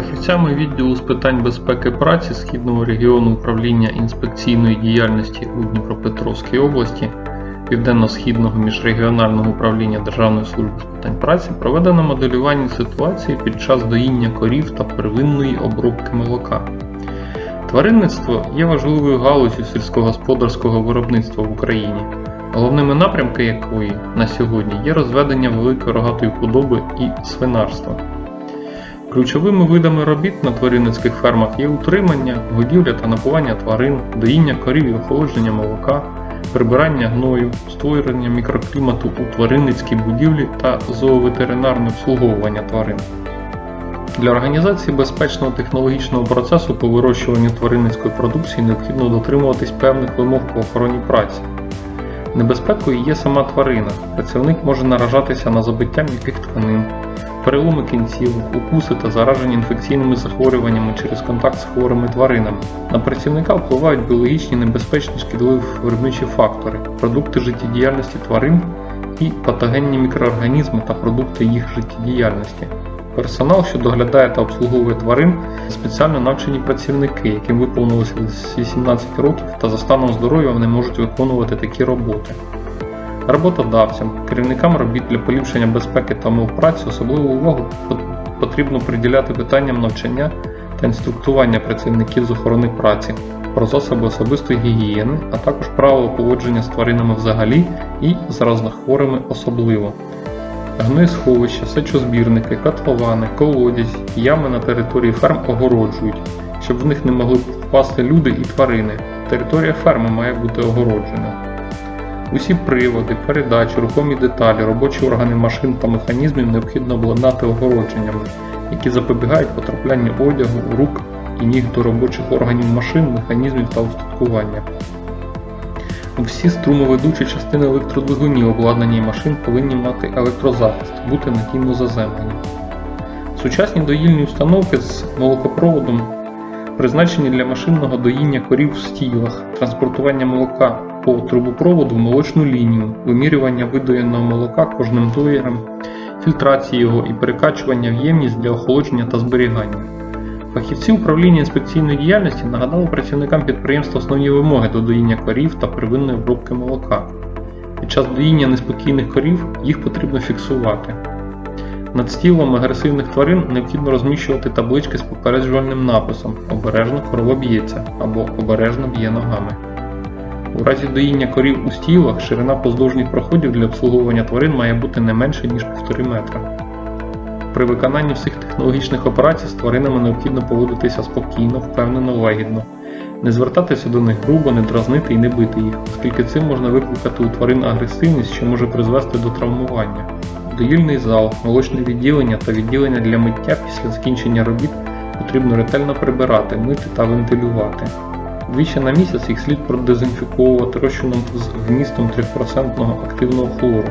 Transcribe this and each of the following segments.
Фахівцями відділу з питань безпеки праці Східного регіону управління інспекційної діяльності у Дніпропетровській області Південно-Східного міжрегіонального управління Державної служби з питань праці проведено моделювання ситуації під час доїння корів та первинної обробки молока. Тваринництво є важливою галузю сільськогосподарського виробництва в Україні, головними напрямки якої на сьогодні є розведення великої рогатої худоби і свинарства. Ключовими видами робіт на тваринницьких фермах є утримання, годівля та напування тварин, доїння корів і охолодження молока, прибирання гною, створення мікроклімату у тваринницькій будівлі та зооветеринарне обслуговування тварин. Для організації безпечного технологічного процесу по вирощуванню тваринницької продукції необхідно дотримуватись певних вимог по охороні праці. Небезпекою є сама тварина. Працівник може наражатися на забиття м'яких тканин, переломи кінцівок, укуси та зараження інфекційними захворюваннями через контакт з хворими тваринами. На працівника впливають біологічні небезпечні шкідливі виробничі фактори, продукти життєдіяльності тварин і патогенні мікроорганізми та продукти їх життєдіяльності. Персонал, що доглядає та обслуговує тварин, спеціально навчені працівники, яким виповнилося 18 років та за станом здоров'я вони можуть виконувати такі роботи. Роботодавцям, керівникам робіт для поліпшення безпеки та умов праці особливу увагу потрібно приділяти питанням навчання та інструктування працівників з охорони праці про засоби особистої гігієни, а також правила поводження з тваринами взагалі і з разнохворими особливо. Гнойсховища, сечозбірники, котловани, колодязь, ями на території ферм огороджують, щоб в них не могли впасти люди і тварини. Територія ферми має бути огороджена. Усі приводи, передачі, рухомі деталі, робочі органи машин та механізмів необхідно обладнати огородженнями, які запобігають потраплянню одягу, рук і ніг до робочих органів машин, механізмів та устаткування. Всі струмоведучі частини електродвигунів обладнані машин повинні мати електрозахист, бути надійно заземлені. Сучасні доїльні установки з молокопроводом призначені для машинного доїння корів в стілах, транспортування молока по трубопроводу в молочну лінію, вимірювання видоєного молока кожним доєром, фільтрації його і перекачування в ємність для охолодження та зберігання. Фахівці управління інспекційної діяльності нагадали працівникам підприємства основні вимоги до доїння корів та первинної обробки молока. Під час доїння неспокійних корів їх потрібно фіксувати. Над стілом агресивних тварин необхідно розміщувати таблички з попереджувальним написом Обережно корова б'ється або обережно б'є ногами. У разі доїння корів у стілах ширина поздовжніх проходів для обслуговування тварин має бути не менше, ніж 1,5 метра. При виконанні всіх технологічних операцій з тваринами необхідно поводитися спокійно, впевнено, лагідно, не звертатися до них грубо, не дразнити і не бити їх, оскільки цим можна викликати у тварин агресивність, що може призвести до травмування. Доїльний зал, молочне відділення та відділення для миття після закінчення робіт потрібно ретельно прибирати, мити та вентилювати. Двічі на місяць їх слід продезінфіковувати розчином з вмістом 3% активного хлору.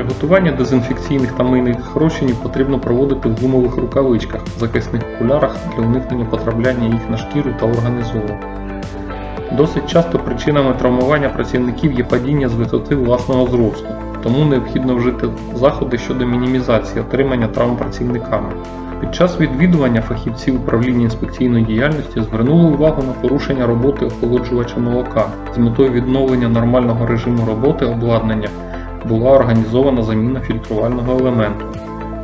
Приготування дезінфекційних та мийних розчинів потрібно проводити в гумових рукавичках, захисних окулярах для уникнення потрапляння їх на шкіру та органи зору. Досить часто причинами травмування працівників є падіння з висоти власного зросту, тому необхідно вжити заходи щодо мінімізації отримання травм працівниками. Під час відвідування фахівці управління інспекційної діяльності звернули увагу на порушення роботи охолоджувача молока з метою відновлення нормального режиму роботи обладнання була організована заміна фільтрувального елементу.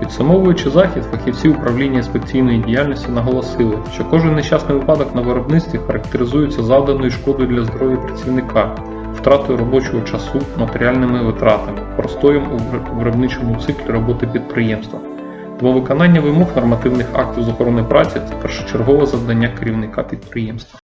Підсумовуючи захід, фахівці управління інспекційної діяльності наголосили, що кожен нещасний випадок на виробництві характеризується завданою шкодою для здоров'я працівника, втратою робочого часу, матеріальними витратами, простоєм у виробничому циклі роботи підприємства. Тому виконання вимог нормативних актів з охорони праці це першочергове завдання керівника підприємства.